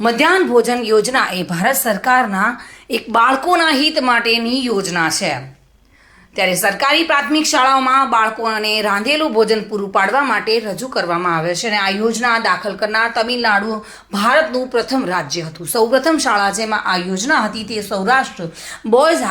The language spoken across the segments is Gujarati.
મધ્યાહન ભોજન યોજના એ ભારત સરકારના એક બાળકોના હિત માટેની યોજના છે. ત્યારે સરકારી પ્રાથમિક શાળાઓમાં બાળકોને રાંધેલું ભોજન પૂરું પાડવા માટે રજૂ કરવામાં આવે છે અને આ યોજના દાખલ કરનાર તમિલનાડુ ભારતનું પ્રથમ રાજ્ય હતું. સૌપ્રથમ શાળા જેમાં આ યોજના હતી તે Saurashtra boys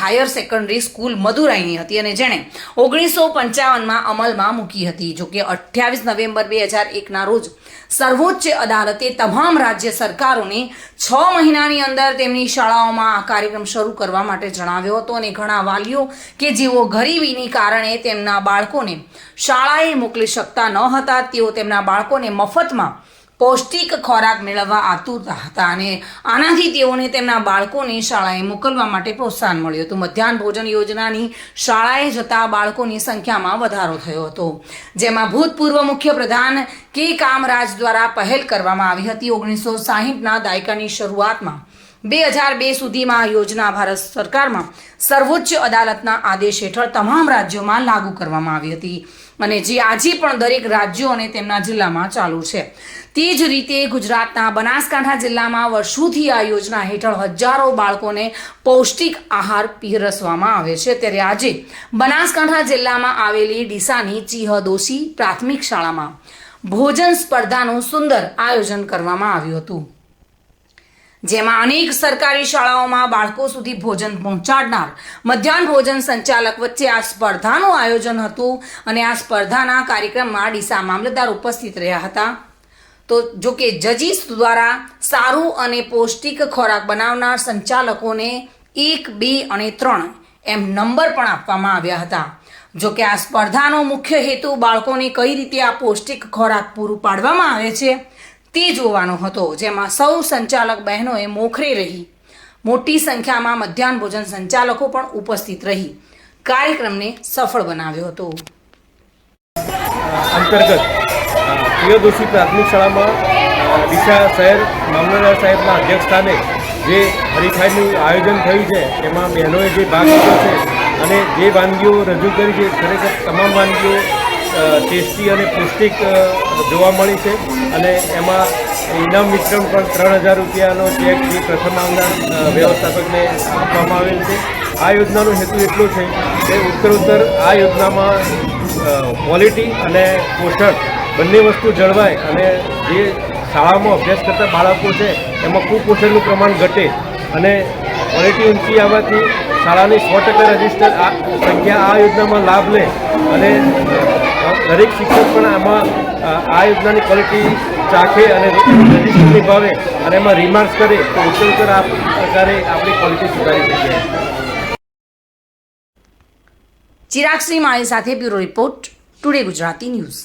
higher secondary school મદુરાઈની હતી અને જેણે ઓગણીસો પંચાવનમાં અમલમાં મૂકી હતી. જોકે અઠ્યાવીસ નવેમ્બર બે હજાર એકના રોજ સર્વોચ્ચ અદાલતે તમામ રાજ્ય સરકારોને છ મહિનાની અંદર તેમની શાળાઓમાં આ કાર્યક્રમ શરૂ કરવા માટે જણાવ્યો હતો અને ઘણા વાલીઓ કે જેઓ ગરીબીની કારણે તેમના બાળકોને શાળાએ મોકલી શકતા ન હતા, તેઓ તેમના બાળકોને મફતમાં પૌષ્ટિક ખોરાક મેળવવા આતુરતા હતા અને આનાથી તેઓને તેમના બાળકોને શાળાએ મોકલવા માટે પ્રોત્સાહન મળ્યું હતું. મધ્યાહન ભોજન યોજનાની શાળાએ જતા બાળકોની સંખ્યામાં વધારો થયો હતો. જેમાં ભૂતપૂર્વ મુખ્યપ્રધાન કે. કામરાજ દ્વારા પહેલ કરવામાં આવી હતી. ઓગણીસો સાહીઠના દાયકાની શરૂઆતમાં બે હજાર બે સુધીમાં આ યોજના ભારત સરકારમાં સર્વોચ્ચ અદાલતના આદેશ હેઠળ તમામ રાજ્યોમાં લાગુ કરવામાં આવી હતી. અને જે આજે પણ દરેક રાજ્યો અને તેમના જિલ્લામાં ચાલુ છે. તે જ રીતે ગુજરાતના બનાસકાંઠા જિલ્લામાં વર્ષોથી આ યોજના હેઠળ હજારો બાળકોને પૌષ્ટિક આહાર પીરસવામાં આવે છે. ત્યારે આજે બનાસકાંઠા જિલ્લામાં આવેલી ડીસાની ચિહદોશી પ્રાથમિક શાળામાં ભોજન સ્પર્ધાનું સુંદર આયોજન કરવામાં આવ્યું હતું. જેમાં અનેક સરકારી શાળાઓમાં બાળકો સુધી ભોજન પહોંચાડનાર, મધ્યાહન ભોજન સંચાલક વચ્ચે આ સ્પર્ધાનું આયોજન હતું અને આ સ્પર્ધાના કાર્યક્રમમાં ડીસા મામલતદાર ઉપસ્થિત રહ્યા હતા. તો જો કે જજીસ દ્વારા સારું અને પૌષ્ટિક ખોરાક બનાવનાર સંચાલકોને એક, બે અને ત્રણ એમ નંબર પણ આપવામાં આવ્યા હતા. જો કે આ સ્પર્ધાનો મુખ્ય હેતુ બાળકોને કઈ રીતે આ પૌષ્ટિક ખોરાક પૂરું પાડવામાં આવે છે તે જોવાનો હતો, જેમાં સૌ સંચાલક બહેનોએ મોખરે રહી. મોટી સંખ્યામાં મધ્યાહન ભોજન સંચાલકો પણ ઉપસ્થિત રહી. કાર્યક્રમને સફળ બનાવ્યો હતો. અંતર્ગત પ્રિયદોશી પ્રાથમિક શાળામાં ડીસા શહેર, મામલતદાર સાહેબના અધ્યક્ષ સ્થાને જે હરીફાઈનું આયોજન થયું છે, તેમાં બહેનોએ જે ભાગ લીધો છે અને જે વાનગીઓ રજૂ કરી છે, ખરેખર તમામ વાનગીઓ ટેસ્ટી અને પૌષ્ટિક જોવા મળી છે. અને એમાં ઇનામ વિતરણ પણ ત્રણ હજાર રૂપિયાનો ચેક જે પ્રથમ આવનાર વ્યવસ્થાપકને આપવામાં આવેલ છે. આ યોજનાનો હેતુ એટલો છે કે ઉત્તરોત્તર આ યોજનામાં ક્વોલિટી અને પોષણ બંને વસ્તુ જળવાય અને જે શાળામાં અભ્યાસ કરતા બાળકો છે, એમાં કુપોષણનું પ્રમાણ ઘટે અને ક્વોલિટી ઊંચી આવવાથી શાળાની સો ટકા રજિસ્ટર આ સંખ્યા આ યોજનામાં લાભ લે અને દરેક શિક્ષક પણ આમાં આ યોજનાની ક્વોલિટી ચાખે અને રજિસ્ટર ભાવે અને એમાં રિમાર્ક્સ કરે તો ઉત્તરોત્તર આ પ્રકારે આપણી ક્વોલિટી સુધારી શકીએ ચિરાગ શ્રી માળી સાથે bureau report, today Gujarati news.